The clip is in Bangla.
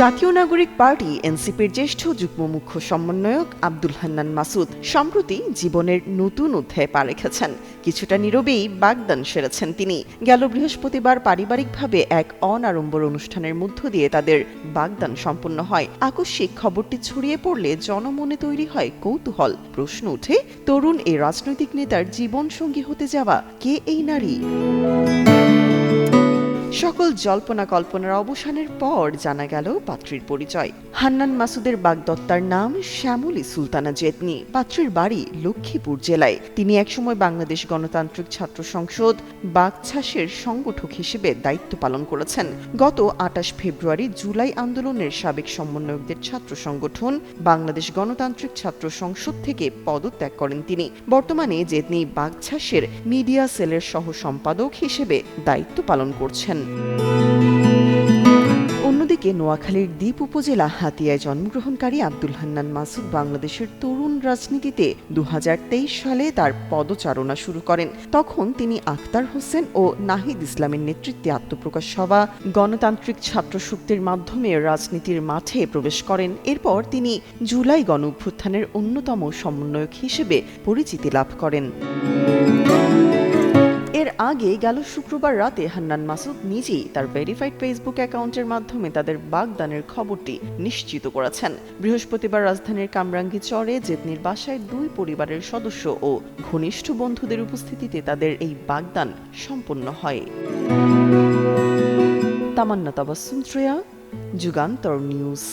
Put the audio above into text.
জাতীয় নাগরিক পার্টি, এনসিপির জ্যেষ্ঠ যুগ্ম মুখ্য সমন্বয়ক আব্দুল হান্নান মাসুদ সম্প্রতি জীবনের নতুন অধ্যায়ে পা রেখেছেন। কিছুটা নীরবেই বাগদান সেরেছেন তিনি। গেল বৃহস্পতিবার পারিবারিকভাবে এক অনাড়ম্বর অনুষ্ঠানের মধ্য দিয়ে তাদের বাগদান সম্পন্ন হয়। আকস্মিক খবরটি ছড়িয়ে পড়লে জনমনে তৈরি হয় কৌতূহল। প্রশ্ন উঠে তরুণ এই রাজনৈতিক নেতার জীবন সঙ্গী হতে যাওয়া কে এই নারী? সকল জল্পনা কল্পনার অবসানের পর জানা গেল পাত্রীর পরিচয়। হান্নান মাসুদের বাগদত্তার নাম শ্যামলী সুলতানা জেতনি। পাত্রীর বাড়ি লক্ষ্মীপুর জেলায়। তিনি একসময় বাংলাদেশ গণতান্ত্রিক ছাত্র সংসদ বাগছাসের সংগঠক হিসেবে দায়িত্ব পালন করেছেন। গত আটাশ ফেব্রুয়ারি জুলাই আন্দোলনের সাবেক সমন্বয়কদের ছাত্র সংগঠন বাংলাদেশ গণতান্ত্রিক ছাত্র সংসদ থেকে পদত্যাগ করেন তিনি। বর্তমানে জেতনি বাগছাসের মিডিয়া সেলের সহ সম্পাদক হিসেবে দায়িত্ব পালন করছেন। অন্যদিকে নোয়াখালীর দ্বীপ উপজেলা হাতিয়ায় জন্মগ্রহণকারী আব্দুল হান্নান মাসুদ বাংলাদেশের তরুণ রাজনীতিতে দু হাজার তেইশ সালে তার পদচারণা শুরু করেন। তখন তিনি আখতার হোসেন ও নাহিদ ইসলামের নেতৃত্বে আত্মপ্রকাশ সভা, গণতান্ত্রিক ছাত্র শক্তির মাধ্যমে রাজনীতির মাঠে প্রবেশ করেন। এরপর তিনি জুলাই গণ অন্যতম সমন্বয়ক হিসেবে পরিচিতি লাভ করেন। এর আগে গেল শুক্রবার রাতে হান্নান মাসুদ নিজেই তার ভেরিফাইড ফেসবুক অ্যাকাউন্টের মাধ্যমে তাদের বাগদানের খবরটি নিশ্চিত করেছেন। বৃহস্পতিবার রাজধানীর কামরাঙ্গি চরে জেতনির বাসায় দুই পরিবারের সদস্য ও ঘনিষ্ঠ বন্ধুদের উপস্থিতিতে তাদের এই বাগদান সম্পন্ন হয়। তামান্না তাবাসুম শ্রেয়া, যুগান্তর নিউজ।